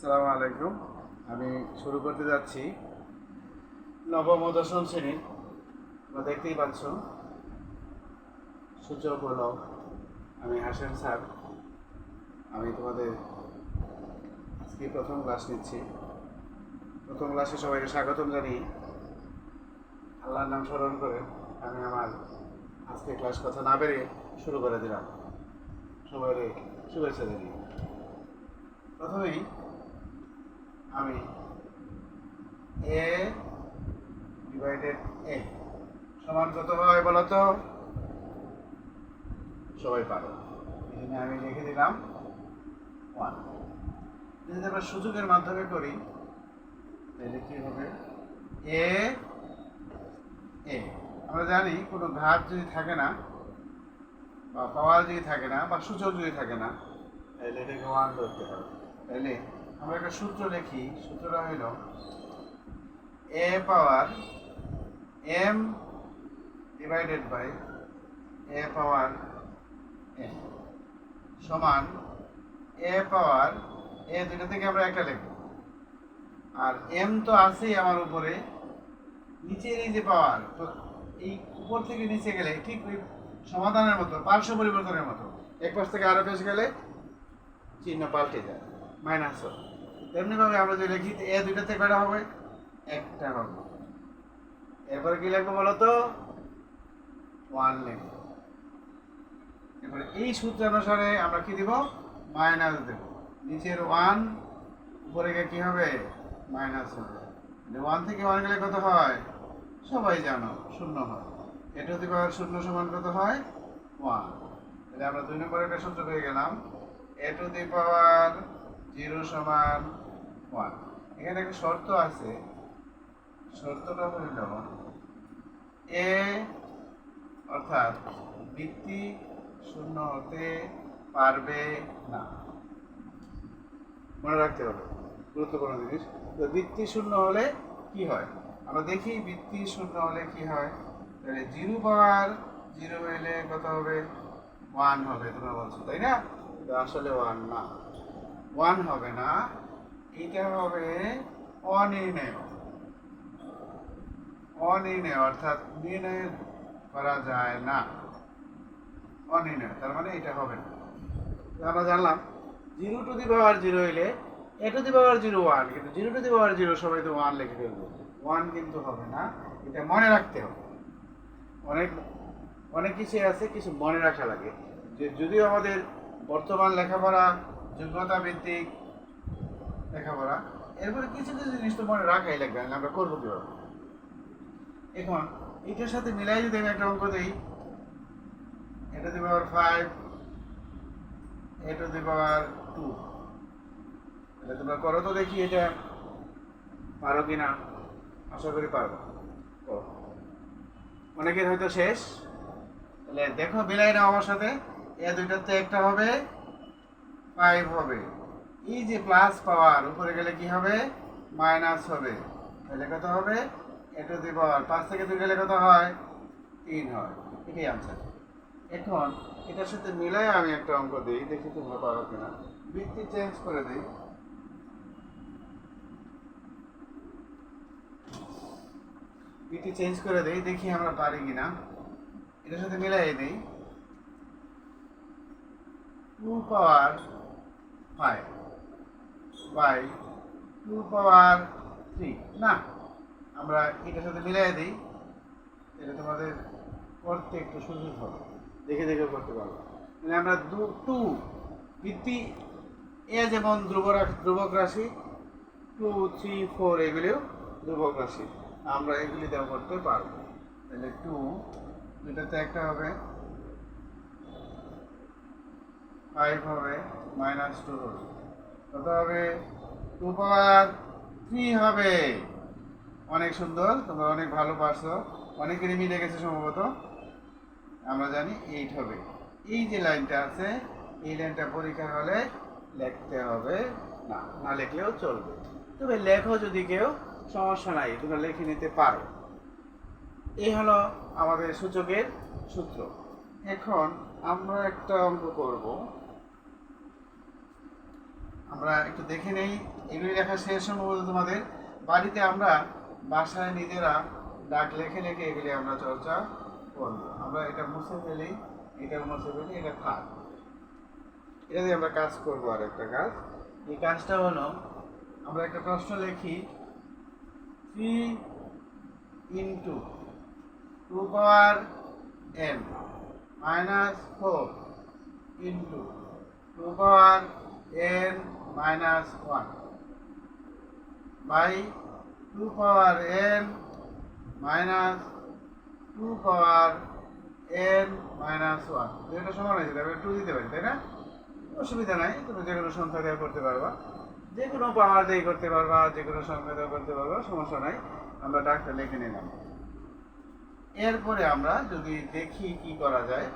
আসসালামু আলাইকুম। আমি শুরু করতে যাচ্ছি। নবম ও দশম শ্রেণি তোমরা দেখতেই পাচ্ছ। সূচক হলো আমি হাসেন স্যার। আমি তোমাদের আজকে প্রথম ক্লাস নিচ্ছি। প্রথম ক্লাসে সবাইকে স্বাগতম জানিয়ে আল্লাহর নাম স্মরণ করে আমি আমার আজকে ক্লাস কথা না বেরিয়ে শুরু করে দিলাম। সবাই শুভেচ্ছা জানিয়ে। প্রথমেই আমি এ ডিভাইডেড এ সমান কত হয় বলো তো সবাই পারো। এখানে আমি লিখে দিলাম ওয়ান যদি আমরা সুযোগের মাধ্যমে করি, তাহলে কি হবে? এ এ আমরা জানি কোনো ঘাত যদি থাকে না, বা পাওয়ার যদি থাকে না, বা সূচক যদি থাকে না, তাহলে এটাকে ওয়ান ধরতে হবে। তাহলে আমরা একটা সূত্র লিখি। সূত্রটা হইল a power m divided by a power m সমান এ পাওয়ার এ দুটো থেকে আমরা একটা লিখব। আর এম তো আছেই আমার উপরে। নিচের এই যে পাওয়ার তো এই উপর থেকে নিচে গেলে ঠিক ওই সমাধানের মতো, পার্শ্ব পরিবর্তনের মতো। এক পাশ থেকে আরও পেশ গেলে চিহ্ন পাল্টে যায়। মাইনাস তেমনিভাবে আমরা যদি লিখি, এ দুইটাতে কয়টা হবে, একটা হবে। এরপরে কি লিখব বলো তো? ওয়ান লিখব। এরপরে এই সূত্র অনুসারে আমরা কি দিব? মাইনাস দেব। নিচের ওয়ান, উপরে গিয়ে কি হবে? মাইনাস হবে। ওয়ান থেকে ওয়ান গেলে কত হয়? সবাই জানো, শূন্য হয়। এটা যদি শূন্য সমান কত হয়? ওয়ান। তাহলে আমরা দুই নম্বরে একটা সূত্র পেয়ে গেলাম। A to the power zero সমান ওয়ান এখানে একটা শর্ত আছে। শর্তটা হইল এ অর্থাৎ বৃত্তি শূন্য হতে পারবে না। মনে রাখতে হবে, গুরুত্বপূর্ণ জিনিস। তো বৃত্তি শূন্য হলে কি হয়? আমরা দেখি বৃত্তি শূন্য হলে কি হয়? তাহলে জিরো পাওয়ার জিরো এলে কত হবে? ওয়ান হবে, তোমরা বলছো, তাই না? আসলে ওয়ান না। ওয়ান হবে না এটা হবে অনির্ণয়। অনির্ণয় অর্থাৎ নির্ণয় করা যায় না। অনির্ণয়, তার মানে এটা হবে না। আমরা জানলাম zero to the power zero এলে a to the power zero one, কিন্তু zero to the power zero সবাই তো ওয়ান লিখে ফেলব। ওয়ান কিন্তু হবে না, এটা মনে রাখতে হবে। অনেক অনেক কিছু আছে, কিছু মনে রাখা লাগে। যে যদিও আমাদের বর্তমান লেখাপড়া, যোগ্যতা ভিত্তিক লেখাপড়া। এরপরে কিছু কিছু জিনিস তো মনে রাখাই লাগবে আমরা করব কীভাবে? এখন এটার সাথে মিলাই যদি আমি একটা অঙ্ক দিই, এটা the power five a to the power two এটা তোমরা করো তো দেখি এটা পারো কি না আশা করি পারব। করো। অনেকের হয়তো শেষ। তাহলে দেখো, মিলাই নাও আমার সাথে। এ দুইটাতে একটা হবে ফাইভ হবে। এই যে প্লাস পাওয়ার উপরে গেলে কি হবে? মাইনাস হবে। তাহলে কত হবে? এ টু দি পাওয়ার পাঁচ থেকে দুই গেলে কত হয়? তিন হয়। এটাই আনসার এখন এটার সাথে মিলাই আমি একটা অঙ্ক দিই, দেখি তোমরা পারো কিনা। বৃত্তি চেঞ্জ করে দিই। বৃত্তি চেঞ্জ করে দিই, দেখি আমরা পারি কিনা। এটার সাথে মিলাই দিই। Two power five by two power three না, আমরা এটার সাথে মিলাই দিই। এটা তোমাদের করতে একটু সুযোগ হবে। দেখে দেখে করতে পারব মানে আমরা দু টু ভিত্তি এ যেমন ধ্রুব ধ্রুবক রাশি টু থ্রি ফোর এগুলিও ধ্রুবক রাশি। আমরা এগুলি দেওয়া করতে পারব। তাহলে টু দুটাতে একটা হবে। ফাইভ হবে মাইনাস টু হবে। কত হবে টু পাওয়ার থ্রি হবে? অনেক সুন্দর, তোমরা অনেক ভালো পারছ। অনেকেরই মিলে গেছে সম্ভবত। আমরা জানি এইট হবে। এই যে লাইনটা আছে, এই লাইনটা পরীক্ষা হলে লিখতে হবে। না না লিখলেও চলবে। তবে লেখো যদি কেউ, সমস্যা নাই, তোমরা লিখে নিতে পারো। এই হলো আমাদের সূচকের সূত্র। এখন আমরা একটা অঙ্ক করব। আমরা একটু দেখে নেই। এগুলি লেখা শেষ সম্ভবত তোমাদের। বাড়িতে আমরা বাসায় নিজেরা ডাক লেখে লেখে এগুলি আমরা চর্চা করব। আমরা এটা মুছে ফেলি, এটা মুছে ফেলি, এটা থাক। এটা দিয়ে আমরা কাজ করব আর একটা কাজ। এই কাজটা হলো, আমরা একটা প্রশ্ন লিখি। Three into two power n minus four into two power n minus one by two power n minus two power n minus one যেটা সমান হয়েছে তারপরে টু দিতে পারি, তাই না? অসুবিধা নাই, তুমি যে কোনো সংখ্যা দেওয়া করতে পারবা। যে কোনো পাওয়ার দিয়ে করতে পারবা, যে কোনো সংখ্যা দেওয়া করতে পারবা, সমস্যা নাই, আমরা ডাক্তার লিখে নিলাম। এরপরে আমরা যদি দেখি কি করা যায়,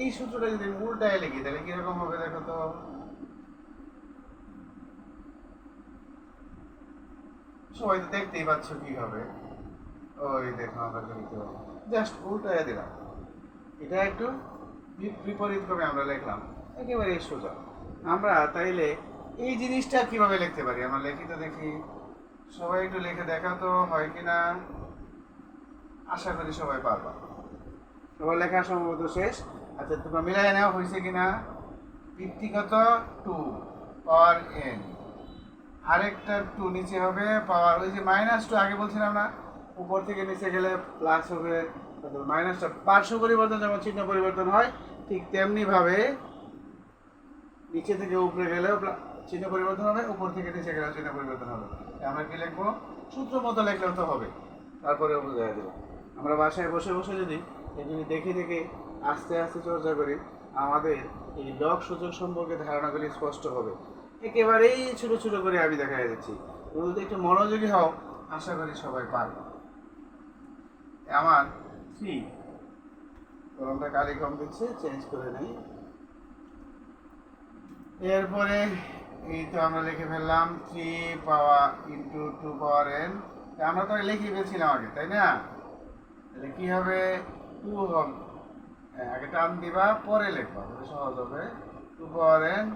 এই সূত্রটা যদি আমি উল্টায় লিখি, তাহলে কীরকম হবে দেখো তো? সবাই তো দেখতেই পাচ্ছ কি হবে ওই দেখো, আমরা লিখতে জাস্ট উল্টায় দিলাম। এটা একটু বি- বিপরীত ক্রমে আমরা লিখলাম। একেবারে সোজা। আমরা তাইলে এই জিনিসটা কীভাবে লিখতে পারি? আমরা লিখি তো দেখি। সবাই একটু লিখে দেখা তো হয় কিনা আশা করি সবাই পারবা। সবার লেখা সম্ভবত শেষ। আচ্ছা তোমরা মিলাই নেওয়া হয়েছে কিনা? ব্যক্তিগত টু পাওয়ার এন আরেকটা টু নিচে হবে, পাওয়ার, ওই যে মাইনাস টু আগে বলছিলাম না, উপর থেকে নিচে গেলে প্লাস হবে মাইনাসটা পার্শ্ব পরিবর্তন যেমন চিহ্ন পরিবর্তন হয়, ঠিক তেমনি ভাবে নিচে থেকে উপরে গেলেও চিহ্ন পরিবর্তন হবে, উপর থেকে নিচে গেলেও চিহ্ন পরিবর্তন হবে। আমরা কি লিখব? সূত্র মতো লিখলেও তো হবে। তারপরে বুঝাই দেবো। আমরা বাসায় বসে বসে যদি এগুলি দেখে দেখে আস্তে আস্তে চর্চা করি, আমাদের এই ডগ সূচক সম্পর্কে ধারণাগুলি স্পষ্ট হবে। একেবারেই ছোট ছোট করে আমি দেখা তুমি যদি একটু মনোযোগী হও আশা করি সবাই পারবে। আমার থ্রি কলমটা কালি কম দিচ্ছে চেঞ্জ করে নেই। এরপরে এই তো আমরা লিখে ফেললাম three power into two power n আমরা তো লিখে ফেলছিলাম আগে তাই না? তাহলে কি হবে? টু হ্যাঁ, আগে টান দিবা পরে লিখবা সহজ হবে। Two power n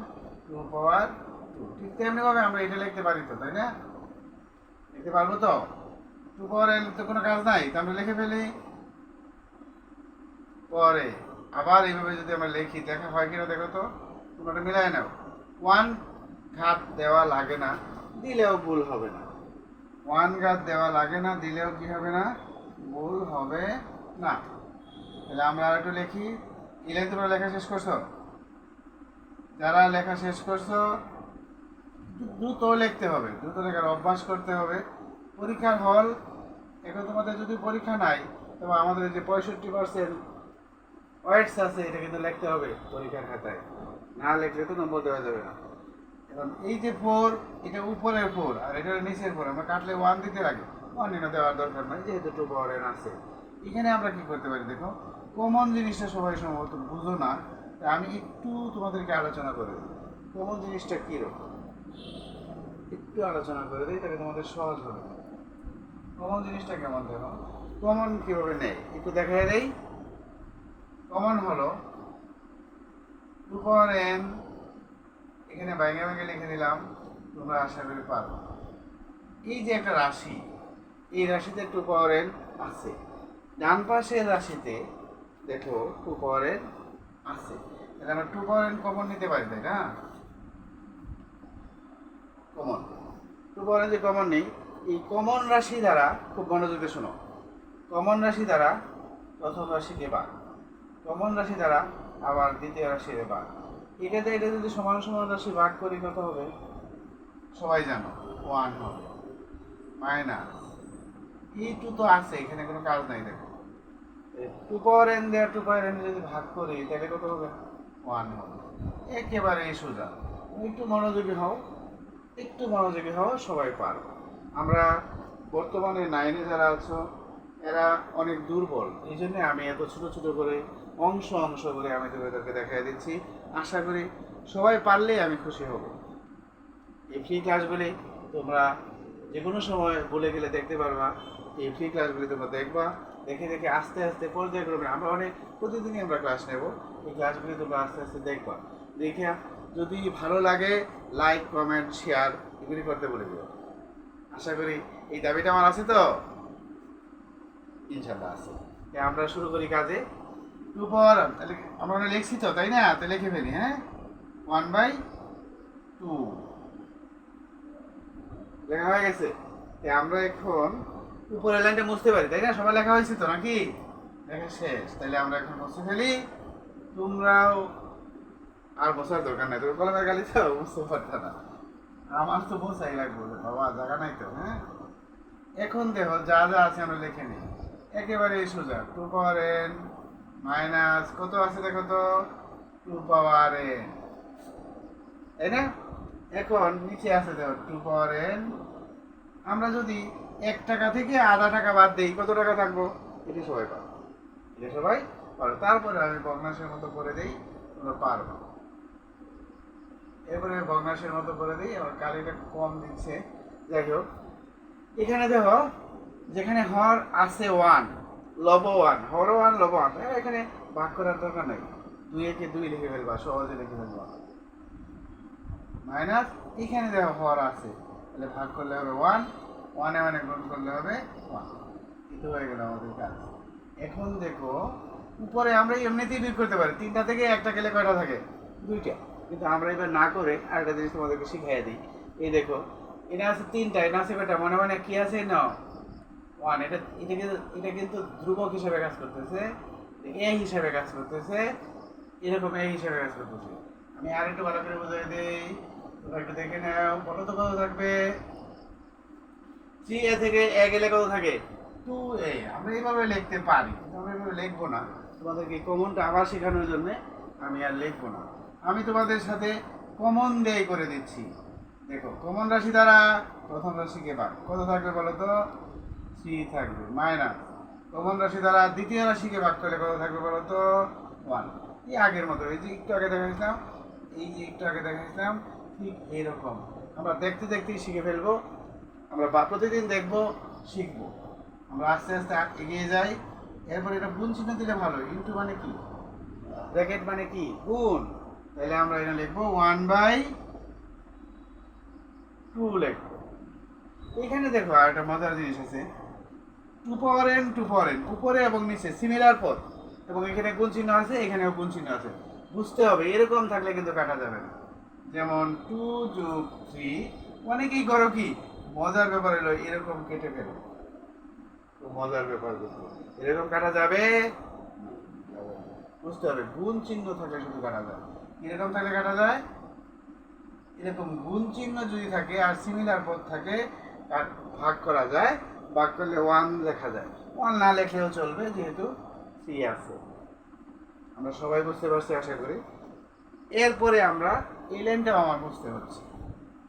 two power ঠিক তেমনিভাবে আমরা এটা লিখতে পারি তো, তাই না? লিখতে পারব তো? টু এন তো কোনো কাজ নাই, তো আমরা লিখে ফেলি। পরে আবার এইভাবে যদি আমরা লিখি, দেখা হয় কিনা দেখো তো? তোমরা মিলাই নাও। ওয়ান ঘাত দেওয়া লাগে না, দিলেও ভুল হবে না। ওয়ান ঘাত দেওয়া লাগে না, দিলেও কি হবে না? ভুল হবে না। তাহলে আমরা আর একটু লিখি ইলাই তোমরা লেখা শেষ করছ? যারা লেখা শেষ করছ দ্রুত লিখতে হবে, দ্রুত লেখার অভ্যাস করতে হবে। পরীক্ষার হল, এখন তোমাদের যদি পরীক্ষা নাই তবে আমাদের যে পঁয়ষট্টি পার্সেন্ট ওয়েটস আছে, এটা কিন্তু লিখতে হবে পরীক্ষার খাতায়। না লিখলে তো নম্বর দেওয়া যাবে না। এখন এই যে ফোর এটা উপরের ফোর আর এটা নিচের ফোর আমরা কাটলে ওয়ান দিতে লাগে। ওয়ান এনে দেওয়ার দরকার নাই, যেহেতু টু পাওয়ার এন আছে। এখানে আমরা কি করতে পারি দেখো কমন জিনিসটা সবাই সম্ভবত বুঝো না আমি একটু তোমাদেরকে আলোচনা করে দিই। কমন জিনিসটা কীরকম? একটু আলোচনা করে দিই, তাহলে তোমাদের সহজ হবে। কমন জিনিসটা কেমন দেখো? কমন কীভাবে নেই একটু দেখাই দেই। কমন হলো টু পাওয়ার এন এখানে বাইঙ্গে বাইঙ্গে লিখে দিলাম তোমরা আশা করি পারো। এই যে একটা রাশি, এই রাশিতে টু পাওয়ার এন আছে। ডান পাশের রাশিতে দেখো টু পাওয়ার এন আছে। তাহলে আমরা টু পাওয়ার এন কমন নিতে পারি, তাই না? কমন পাওয়ার এন যে কমন নেই। এই কমন রাশি দ্বারা খুব মনোযোগে শোনো। কমন রাশি দ্বারা প্রথম রাশিকে বাদ? কমন রাশি দ্বারা আবার দ্বিতীয় রাশির বাদ? এটাতে এটা যদি সমান সমান রাশি ভাগ করি কত হবে? সবাই জানো ওয়ান হবে। মাইনাস ই টু তো আছে, এখানে কোনো কাজ নাই, দেখো। টু পাওয়ার এন দেওয়া টু পাওয়ার এন যদি ভাগ করি, তাহলে কত হবে? ওয়ান হবে। একেবারে সোজা। একটু মনোযোগী হও। একটু মনোযোগী হওয়া সবাই পারো। আমরা বর্তমানে নাইনে যারা আছো, এরা অনেক দুর্বল। এই জন্য আমি এত ছোট ছোট করে, অংশ অংশ করে আমি তোমাদেরকে দেখাই দিচ্ছি। আশা করি সবাই পারলেই আমি খুশি হব। এই ফ্রি ক্লাসগুলি তোমরা যে কোনো সময় বলে গেলে দেখতে পারবা। এই ফ্রি ক্লাসগুলি তোমরা দেখবা। দেখে দেখে আস্তে আস্তে পর্যায়ক্রমে আমরা অনেক, প্রতিদিনই আমরা ক্লাস নেব। এই ক্লাসগুলি তোমরা আস্তে আস্তে দেখবা। দেখে যদি ভালো লাগে লাইক কমেন্ট শেয়ার এগুলি করতে বলে দিও। আশা করি এই দাবিটা আমার আছে তো? ইনশাল্লাহ আছে। আমরা শুরু করি কাজে। টু তাহলে আমরা লিখছি তো, তাই না? তো লিখে ফেলি হ্যাঁ? ওয়ান বাই টু লেখা হয়ে গেছে। আমরা এখন উপরের লাইনটা মুছতে পারি, তাই না? সবাই লেখা হয়েছে তো নাকি? লেখা শেষ। তাহলে আমরা এখন মুছে ফেলি। তোমরাও আর বসার দরকার নাই। তোর কলমের গালি তো বুঝতে পারত না। আমার তো বসাই লাগবে বাবা, জায়গা নাই তো হ্যাঁ? এখন দেখো, যা যা আছে আমরা লিখে নিই। একেবারে সোজা, টু পাওয়ার এন মাইনাস কত আছে দেখো তো? টু পাওয়ার এন তাই না? এখন নিচে আছে দেখো, টু পাওয়ার এন আমরা যদি এক টাকা থেকে আধা টাকা বাদ দিই, কত টাকা থাকব? এটা সবাই পাবো এটা সবাই পারো। তারপরে আমি ভগ্নাংশের মতো করে দিই, তোমরা পারব এরপরে ভগ্নাংশের মতো করে দিই আমার কালিটা কম দিচ্ছে। যাই হোক, এখানে দেখো, যেখানে হর আছে ওয়ান, লব ওয়ান, হর ওয়ান, লব ওয়ান এখানে ভাগ করার দরকার নেই। দুই একে দুই লিখে ফেলবা, সহজে লিখে ফেলবা। মাইনাস, এখানে দেখো হর আছে। তাহলে ভাগ করলে হবে ওয়ান, ওয়ানে ওয়ানে গুণ করলে হবে ওয়ান। এটা হয়ে গেল আমাদের কাজ। এখন দেখো, উপরে আমরা এমনিতেই বের করতে পারি। তিনটা থেকে একটা গেলে কয়টা থাকে? দুইটা। কিন্তু আমরা এবার না করে আরেকটা জিনিস তোমাদেরকে শিখাই দিই। এই দেখো, এটা আছে তিনটা, এটা আছে কয়টা মনে মনে কি আছে? না ওয়ান এটা এটা কিন্তু এটা কিন্তু ধ্রুবক হিসাবে কাজ করতেছে এ হিসাবে কাজ করতেছে, এরকম এ হিসাবে কাজ করতেছে। আমি আর একটু ভালো করে বুঝাই দিই, তোমরা একটু দেখে নাও, বলো তো কত থাকবে? থ্রি এ থেকে এ গেলে কত থাকে? টু এ আমরা এইভাবে লিখতে পারি, কিন্তু আমরা এইভাবে লিখব না। তোমাদেরকে কমনটা আবার শেখানোর জন্য আমি আর লিখব না। আমি তোমাদের সাথে কমন দিয়ে করে দিচ্ছি। দেখো কমন রাশি দ্বারা প্রথম রাশিকে ভাগ কত থাকবে বলো তো? থ্রি থাকবে মাইনাস কমন রাশি দ্বারা দ্বিতীয় রাশিকে ভাগ করলে কত থাকবে বলো তো? ওয়ান এই আগের মতো, এই যে একটু আগে দেখাইছিলাম এই যে একটু আগে দেখাইছিলাম ঠিক এইরকম আমরা দেখতে দেখতেই শিখে ফেলব, আমরা বা- প্রতিদিন দেখব, শিখব। আমরা আস্তে আস্তে এগিয়ে যাই। এরপর এটা গুণ চিহ্ন দিলে ভালো ইন্টু মানে কি? ব্র্যাকেট মানে কি? গুণ। তাহলে আমরা এটা লিখব ওয়ান বাই টু লিখব। এখানে দেখো আর একটা মজার জিনিস আছে। Power n two power n উপরে এবং নিচে সিমিলার পদ এবং এখানে গুণ চিহ্ন আছে, এখানেও গুণ চিহ্ন আছে। বুঝতে হবে, এরকম থাকলে কিন্তু কাটা যাবে না। যেমন টু যোগ থ্রি, অনেকেই করো কি, মজার ব্যাপার হলো এরকম কেটে ফেলো। মজার ব্যাপার কিন্তু। এরকম কাটা যাবে বুঝতে হবে, গুণ চিহ্ন থাকলে শুধু কাটা যায় এরকম থাকলে কাটা যায়? এরকম গুণ চিহ্ন যদি থাকে আর সিমিলার পদ থাকে আর ভাগ করা যায়, ভাগ করলে ওয়ান লেখা যায়। ওয়ান না লেখলেও চলবে যেহেতু সি আছে। আমরা সবাই বুঝতে পারছি, আশা করি। এরপরে আমরা এই লাইনটাও আমার বুঝতে হচ্ছে।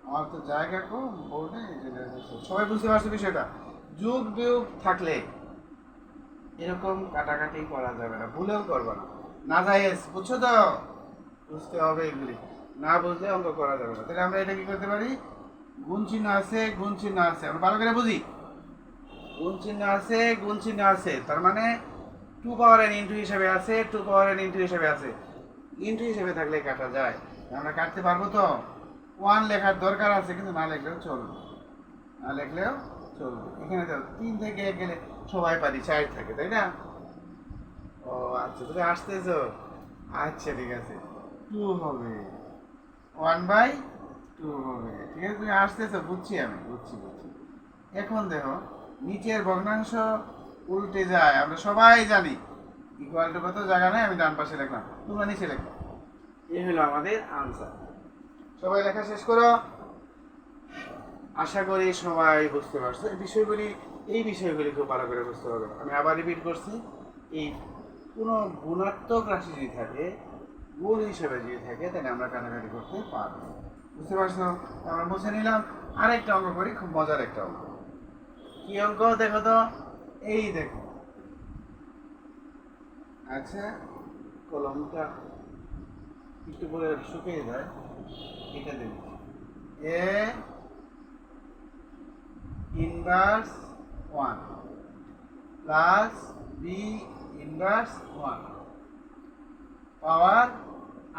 আমার তো জায়গা কম বোর্ডে সবাই বুঝতে পারছে বিষয়টা? যুগ বিয়োগ থাকলে এরকম কাটাকাটি করা যাবে না, ভুলেও করবে না। না যাইস বুঝছ তো? বুঝতে হবে এগুলি। না বুঝলে অঙ্ক করা যাবে না। তাহলে আমরা এটা কি করতে পারি? গুণ চিহ্ন আছে, গুণ চিহ্ন আছে। আমরা ভালো করে বুঝি? গুণ চিহ্ন আছে, গুণ চিহ্ন আছে। তার মানে টু পাওয়ার এন ইন্টু হিসাবে আছে টু পাওয়ার এন ইন্টু হিসাবে আছে। ইন্টু হিসেবে থাকলে কাটা যায়। আমরা কাটতে পারব তো? ওয়ান লেখার দরকার আছে, কিন্তু না লেখলেও চলবে। না লিখলেও চলবে। এখানে তো তিন থেকে এক গেলে সবাই পারি, চার থাকে, তাই না? ও আচ্ছা তুমি আসতেছো? আচ্ছা ঠিক আছে। টু হবে। ওয়ান বাই টু হবে। ঠিক আছে, তুমি আসতেছো, বুঝছি আমি, বুঝছি বুঝছি। এখন দেখো, নিচের ভগ্নাংশ উল্টে যায়। আমরা সবাই জানি ইকুয়াল টু কত? জায়গা নেই, আমি ডান পাশে লিখলাম। তোমরা নিচে লেখো। এই হলো আমাদের আনসার সবাই লেখা শেষ করো। আশা করি সবাই বুঝতে পারছ। এই বিষয়গুলি এই বিষয়গুলি খুব ভালো করে বুঝতে হবে। আমি আবার রিপিট করছি। এই কোনো গুণাত্মক রাশি যদি থাকে গুণ হিসেবে যদি থাকে, তাহলে আমরা কাটাকাটি করতে পারব। বুঝতে পারছ? আমরা বুঝে নিলাম, আরেকটা অঙ্ক করি, খুব মজার একটা অঙ্ক। কি অঙ্ক? দেখো তো। এই দেখো। আচ্ছা কলমটা একটু করে শুকিয়ে যায়। এটা দেবে a inverse one plus b inverse one power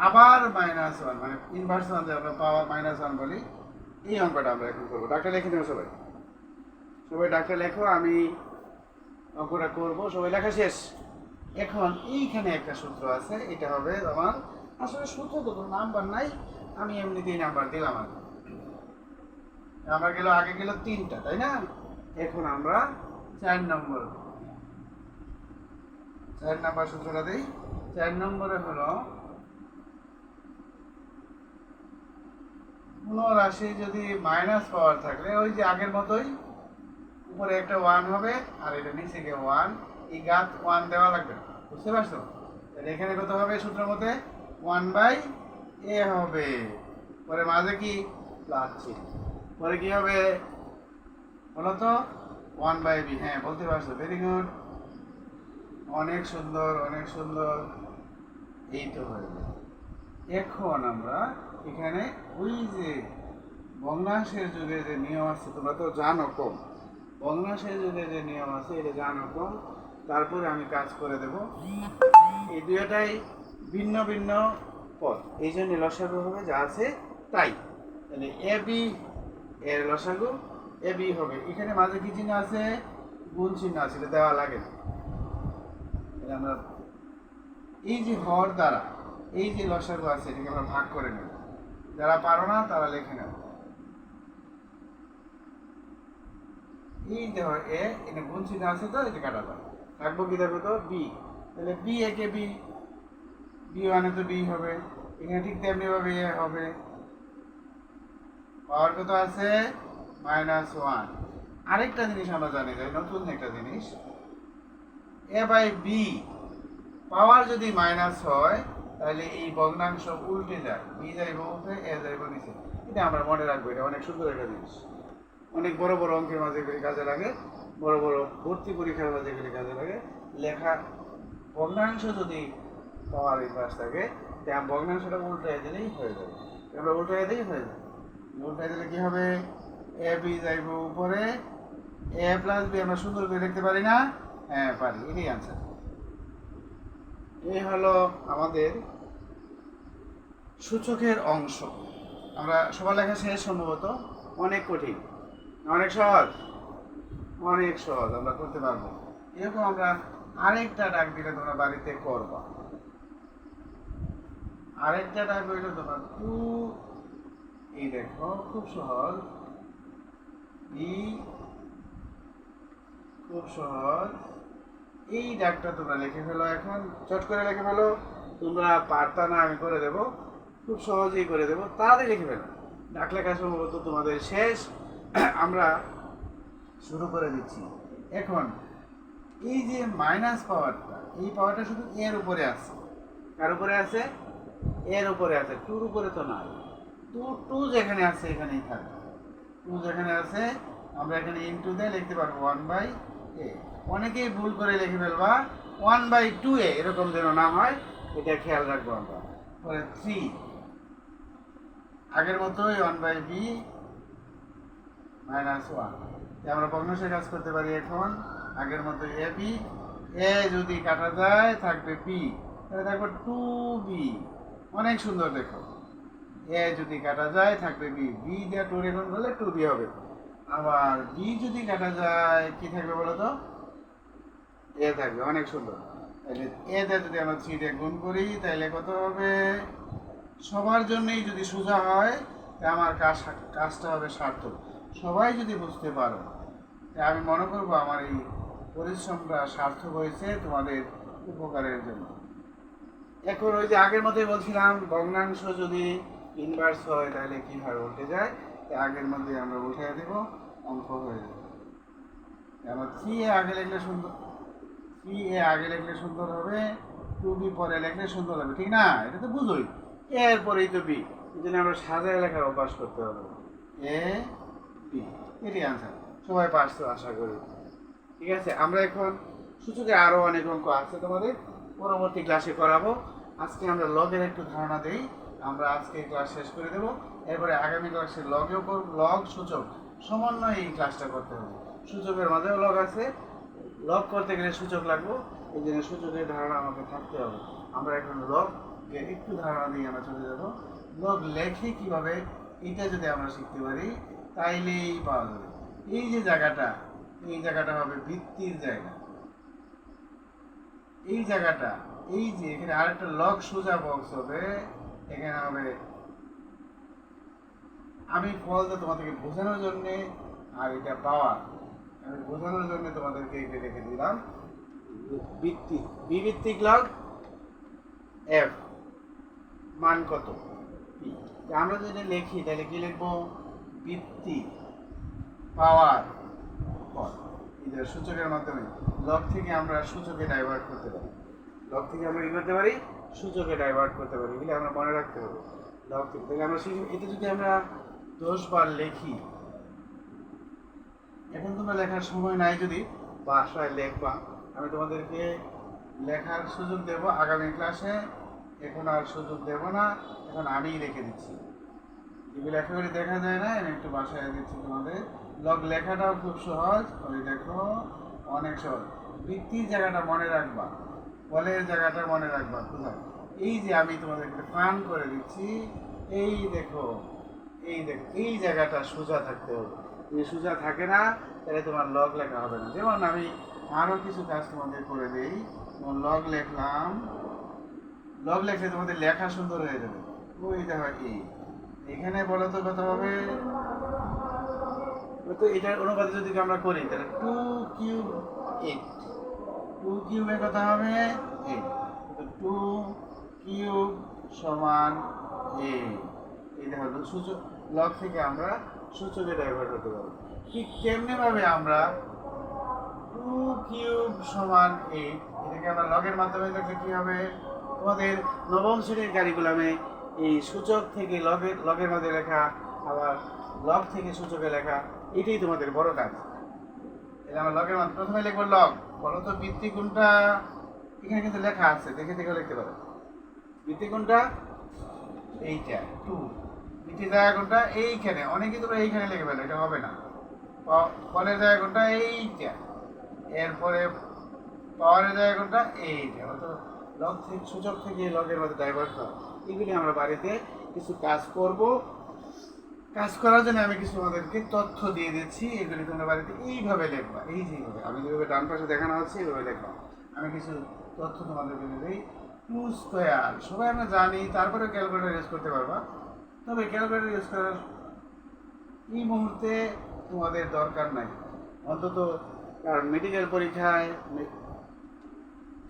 আবার মাইনাস ওয়ান মানে ইনভার্স ওয়ান আমরা পাওয়ার মাইনাস ওয়ান বলি, এই অঙ্কটা আমরা এখন করব। ডাক্তার লেখে দেবো সবাই। সবাই ডাক্তার লেখো, আমি অঙ্কটা করব। সবাই লেখা শেষ। এখন এইখানে একটা সূত্র আছে, এটা হবে আমার আসলে সূত্র তো কোনো নাম্বার নাই, আমি এমনিতেই নাম্বার দিলাম আর আমার গেল, আগে গেল তিনটা, তাই না? এখন আমরা চার নম্বর চার নম্বর সূত্রটা দিই। চার নম্বরে হলো কোনো রাশি যদি মাইনাস পাওয়ার থাকলে, ওই যে আগের মতোই উপরে একটা ওয়ান হবে, আর এটা নিচে গিয়ে ওয়ান এই গাত ওয়ান দেওয়া লাগবে। বুঝতে পারছ? তাহলে এখানে কত হবে সূত্র মতে? ওয়ান বাই এ হবে। পরে মাঝে কি? প্লাস পরে কি হবে? বলো তো? ওয়ান বাই বি হ্যাঁ বলতে পারছ। ভেরি গুড অনেক সুন্দর অনেক সুন্দর। এই তো হয়ে গেল। এখন আমরা এখানে ওই যে বঙ্গাংশের যুগে যে নিয়ম আছে, তোমরা তো জানো কম। বঙ্গাংশের যুগে যে নিয়ম আছে, এটা জানো কম। তারপরে আমি কাজ করে দেব। এই দুইটাই ভিন্ন ভিন্ন পদ এই জন্য লসাগু হবে যা আছে তাই। তাহলে এ, বি, এর লসাগু, এ, বি হবে। এখানে মাঝে কি চিহ্ন আছে? গুণ চিহ্ন আছে, এটা দেওয়া লাগে আমরা এই যে হর দ্বারা, এই যে লসাগু আছে, এটাকে আমরা ভাগ করে নেব। যারা পারো না, তারা লিখে নেব এই দেখো এ এটা গুণ চিহ্ন আছে তো, এটা কাটা যায় থাকব কি দেখো তো? বি তাহলে বি একে বি বি ওয়ানে তো বি হবে। এখানে ঠিক তেমনি ভাবে এ হবে। পাওয়ার কত আছে? মাইনাস ওয়ান আরেকটা জিনিস আমরা জানি যাই নতুন একটা জিনিস। এ বাই বি পাওয়ার যদি মাইনাস হয় তাহলে এই ভগ্নাংশ উল্টে যায় বি যাইব উপরে এ যাইব নিচে। এটা আমরা মনে রাখব, এটা অনেক সুন্দর একটা জিনিস। অনেক বড় বড় অঙ্কের মাঝে কাজে লাগে, বড় বড় ভর্তি পরীক্ষার মাঝে এগুলি কাজে লাগে। লেখা ভগ্নাংশ যদি পাওয়ার ইনভার্স থাকে তাহলে ভগ্নাংশটা উল্টাই দিলেই হয়ে যাবে। আমরা উল্টাই দিলেই হয়ে যাবে। উল্টাই দিলে কি হবে? এ, বি যাইব উপরে, এ প্লাস বি আমরা সুন্দর করে লিখতে পারি না? হ্যাঁ পারি, এটাই আনসার এই হলো আমাদের সূচকের অংশ। আমরা সবার লেখা শেষ সম্ভবত। অনেক কঠিন। অনেক সহজ। অনেক সহজ, আমরা করতে পারব। এরকম আমরা আরেকটা ডাক দিলে তোমরা বাড়িতে করবা। আরেকটা ডাক হইল তোমার টু এই দেখো, খুব সহজ। ই, খুব সহজ। এই ডাকটা তোমরা লিখে ফেলো এখন। চট করে লিখে ফেলো। তোমরা পারতা না আমি করে দেবো। খুব সহজেই করে দেবো। তাড়াতাড়ি লিখে ফেলো। ডাক লেখা সম্ভবত তোমাদের শেষ। আমরা শুরু করে দিচ্ছি। এখন, এই যে মাইনাস পাওয়ারটা এই পাওয়ারটা শুধু এর উপরে আছে। কার উপরে আছে? এর উপরে আছে। টুর উপরে তো না টু টু যেখানে আছে, এখানেই থাকবে। টু যেখানে আছে, আমরা এখানে ইনটু দিয়ে লিখতে পারব ওয়ান বাই এ অনেকেই ভুল করে লিখে ফেলবা। ওয়ান বাই টু এ এরকম যেন না হয়, এটা খেয়াল রাখব আমরা। পরে থ্রি আগের মতোই one by b minus one আমরা ভগ্নাংশের কাজ করতে পারি এখন। আগের মতো এ বি এ যদি কাটা যায়, থাকবে বি তাহলে থাকবে টু বি অনেক সুন্দর দেখো। এ যদি কাটা যায়, থাকবে বি বি দিয়ে টু রেখন করলে টু বি হবে। আবার বি যদি কাটা যায়, কি থাকবে বলো তো এ থাকবে, অনেক সুন্দর। তাহলে এ দিয়ে যদি আমরা থ্রি দিয়ে গুণ করি, তাহলে কত হবে? সবার জন্যই যদি সোজা হয় আমার কাজ, কাজটা হবে সার্থক। সবাই যদি বুঝতে পারো আমি মনে করব আমার এই পরিশ্রমটা সার্থক হয়েছে তোমাদের উপকারের জন্য। এখন ওই যে আগের মতোই বলছিলাম, ভগ্নাংশ যদি ইনভার্স হয়, তাহলে কীভাবে উল্টে যায়? তা আগের মধ্যে আমরা উঠে দেব, অঙ্ক হয়ে যাবে। আমার থ্রি আগে লিখলে সুন্দর থ্রি এ আগে লিখলে সুন্দর হবে, টু বি পরে লিখলে সুন্দর হবে ঠিক না? এটা তো বুঝোই। এরপরেই তো বি, এই জন্য আমরা সাজায় লেখার অভ্যাস করতে হবে। এ, বি, এটি আনসার সবাই তো আশা করি। ঠিক আছে, আমরা এখন সূচকে আরও অনেক অঙ্ক আছে তোমাদের, পরবর্তী ক্লাসে করাবো। আজকে আমরা লগের একটু ধারণা দেই, আমরা আজকে ক্লাস শেষ করে দেবো। এরপরে আগামী ক্লাসে লগেও লগ সূচক। সমন্বয়ে এই ক্লাসটা করতে হবে। সূচকের মাঝেও লগ আছে লগ করতে গেলে সূচক লাগবে। এই জন্য সূচকের ধারণা আমাকে থাকতে হবে। আমরা এখন লগ কে একটু ধারণা দিয়ে আমরা চলে যাব। লগ লেখে কীভাবে? এটা যদি আমরা শিখতে পারি, তাইলেই পাওয়া যাবে। এই যে জায়গাটা, এই জায়গাটা হবে ভিত্তির জায়গা। এই জায়গাটা, এই যে এখানে আরেকটা লক সোজা বক্স হবে, এখানে হবে, আমি ফলটা তোমাদেরকে বোঝানোর জন্যে আর এটা পাওয়ার আমি বোঝানোর জন্য তোমাদেরকে এটা রেখে দিলাম। ভিত্তি বিভিত্তিক লগ এফ মান কত? আমরা যদি লিখি, তাহলে কি লিখব? ভিত্তি পাওয়ার পর। সূচকের মাধ্যমে লগ থেকে আমরা সূচকে ডাইভার্ট করতে পারি। লগ থেকে আমরা কি করতে পারি? সূচকে ডাইভার্ট করতে পারি। এগুলি আমরা মনে রাখতে হবে। লগ থেকে। তাহলে আমরা শিখি এটা যদি আমরা দশ বার লিখি এখন তোমরা লেখার সময় নাই যদি বাসায় লেখবা। আমি তোমাদেরকে লেখার সুযোগ দেব, আগামী ক্লাসে এখন আর সুযোগ দেব না, এখন আমিই রেখে দিচ্ছি। লেখা করে দেখা যায় না, আমি একটু বাসায় দিচ্ছি তোমাদের। লগ লেখাটাও খুব সহজ, ওই দেখো, অনেক সহজ। বৃত্তির জায়গাটা মনে রাখবা, বলের জায়গাটা মনে রাখবা কোথায় এই যে আমি তোমাদেরকে ফান করে দিচ্ছি, এই দেখো এই দেখো, এই জায়গাটা সোজা থাকতে হবে। সোজা থাকে না, তাহলে তোমার লগ লেখা হবে না। যেমন আমি আরও কিছু কাজ তোমাদের করে দিই। যেমন লগ লেখলাম। লগ লেখলে তোমাদের লেখা সুন্দর হয়ে যাবে। ওই দেখো কি এখানে বলো তো কত হবে? তো এটার অনুপাতে যদি আমরা করি, তাহলে টু কিউব এইট টু কিউবে কথা হবে এইট টু কিউব সমান এইট এই দেখো সূচক লগ থেকে আমরা সূচকে ডাইভার্ট হতে পারব। ঠিক তেমনিভাবে আমরা টু কিউব সমান এইট এটাকে আমরা লগের মাধ্যমে দেখলে কী হবে? তোমাদের নবম শ্রেণির কারিকুলামে এই সূচক থেকে লগের লগের মধ্যে লেখা, আবার লগ থেকে সূচকে লেখা, এটাই তোমাদের বড় কাজ। এটা আমরা লগের মাধ্যমে প্রথমে লিখব লগ বলো তো বৃত্তি কোনটা? এখানে কিন্তু লেখা আছে, দেখে দেখে লিখতে পারো। বৃত্তি কোনটা? এইটা টু বৃত্তি জায়গা এইখানে অনেকে তোমরা এইখানে লিখে ফেলো, এটা হবে না। ফলের জায়গা কোনটা এইটা, এরপরে পাওয়ারের জায়গা কোনটা এইটা, অর্থাৎ লগ থেকে, সূচক থেকে লগের মধ্যে ডাইভার্ট হয়। এগুলি আমরা বাড়িতে কিছু কাজ করব। কাজ করার জন্য আমি কিছু আমাদেরকে তথ্য দিয়ে দিচ্ছি, এগুলি তোমরা বাড়িতে এইভাবে লিখবা এই যেভাবে আমি যেভাবে ডান পাশে দেখানো হচ্ছে এইভাবে লিখবা আমি কিছু তথ্য তোমাদেরকে দিই। টু স্কোয়ার, সবাই আমরা জানি তারপরে ক্যালকুলেটার ইউজ করতে পারবা। তবে ক্যালকুলেটার ইউজ করার এই মুহূর্তে তোমাদের দরকার নাই। অন্তত কারণ মেডিকেল পরীক্ষায়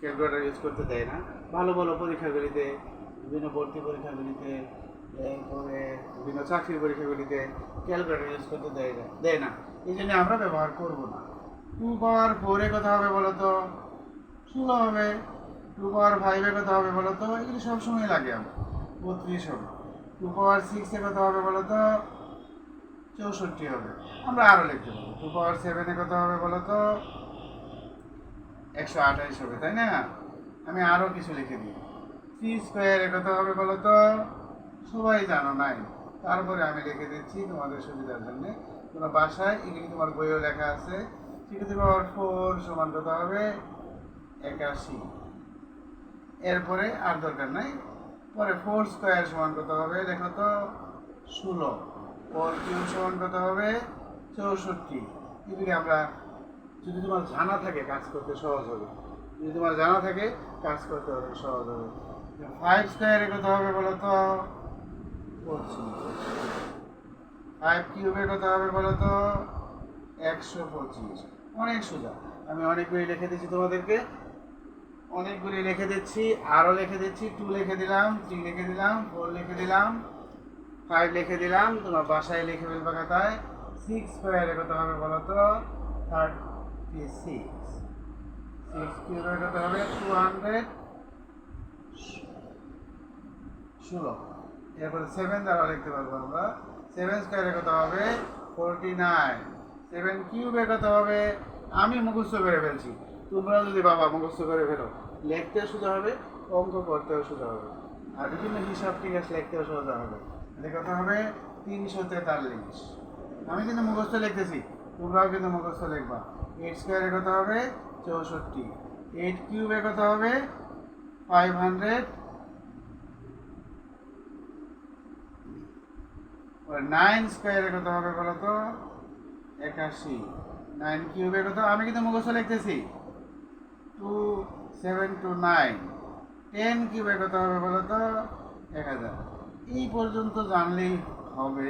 ক্যালকুলেটার ইউজ করতে দেয় না। ভালো ভালো পরীক্ষাগুলিতে, বিভিন্ন ভর্তি পরীক্ষাগুলিতে, এরপরে বিভিন্ন চাকরির পরীক্ষাগুলিতে ক্যালকুলেটার ইউজ করতে দেয় না দেয় না। এই জন্য আমরা ব্যবহার করব না। টু পাওয়ার ফোরে কথা হবে বলো তো, ষোলো হবে। টু পাওয়ার ফাইভে কথা হবে বলো তো, এগুলি সবসময় লাগে আমার। বত্রিশ হবে। টু পাওয়ার সিক্সে কথা হবে বলো তো? চৌষট্টি হবে। আমরা আরও লিখতে পারব। টু পাওয়ার সেভেনে কত হবে বলো তো? একশো আঠাইশ হবে, তাই না? আমি আরও কিছু লিখে দিই। থ্রি স্কোয়ারে কত হবে বলো তো? সবাই জানো নাই। তারপরে আমি লিখে দিচ্ছি তোমাদের সুবিধার জন্য। তোমরা বাসায় এগুলি তোমার বইও লেখা আছে। টু পাওয়ার ফোর সমান কত হবে? একাশি। এরপরে আর দরকার নাই। পরে ফোর স্কোয়ার সমান কত হবে? দেখো তো, ষোলো। ফোর কিউব সমান কত হবে? চৌষট্টি। এগুলি আমরা, যদি তোমার জানা থাকে কাজ করতে সহজ হবে, যদি তোমার জানা থাকে কাজ করতে হবে সহজ হবে। ফাইভ স্কোয়ারে কত হবে বলো তো? ফাইভ কিউবে কত হবে বলো তো? একশো পঁচিশ। অনেক সোজা। আমি অনেকগুলি লিখে দিচ্ছি তোমাদেরকে। অনেকগুলি লিখে দিচ্ছি, আরও লিখে দিচ্ছি, টু লিখে দিলাম, থ্রি লিখে দিলাম, ফোর লিখে দিলাম, ফাইভ লিখে দিলাম, তোমার বাসায় লিখে ফেলবে খাতায়, সিক্স স্কোয়ারে কত হবে বলো তো? Thirty six. সিক্স কিউবে কত হবে? Two hundred. ষোলো। এরপরে সেভেন দ্বারা লিখতে পারব আমরা। সেভেন স্কোয়ারে কত হবে? Forty nine. সেভেন কিউবে কত হবে? আমি মুখস্থ করে ফেলছি। তোমরা যদি বাবা মুখস্থ করে ফেলো লেখতে সোজা হবে, অঙ্ক করতেও সোজা হবে। আর বিভিন্ন হিসাব ঠিক আছে, লিখতেও সোজা হবে। তাহলে কথা হবে তিনশো তেতাল্লিশ আমি কিন্তু মুখস্থ লিখতেছি, তোমরাও কিন্তু মুখস্থ লিখবা। এইট স্কোয়ারের কথা হবে চৌষট্টি। এইট কিউবের কথা হবে ফাইভ হান্ড্রেড নাইন স্কোয়ারে কথা হবে বলো তো একাশি। নাইন কিউবের কথা আমি কিন্তু মুখস্থ লিখতেছি। Two seven two nine. Ten কিউবে কত হবে বলো তো? এক হাজার। এই পর্যন্ত জানলেই হবে।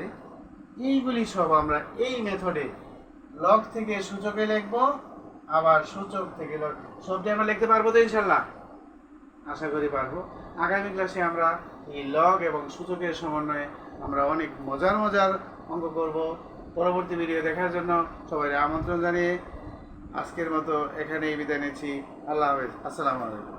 এইগুলি সব আমরা এই মেথডে লগ থেকে সূচকে লিখব, আবার সূচক থেকে লগ সবটি আমরা লিখতে পারব তো ইনশাল্লাহ আশা করি পারব। আগামী ক্লাসে আমরা এই লগ এবং সূচকের সমন্বয়ে আমরা অনেক মজার মজার অঙ্ক করব। পরবর্তী ভিডিও দেখার জন্য সবাই আমন্ত্রণ জানিয়ে আজকের মতো এখানেই বিদায় নিচ্ছি। আল্লাহ হাফেজ আসসালামু আলাইকুম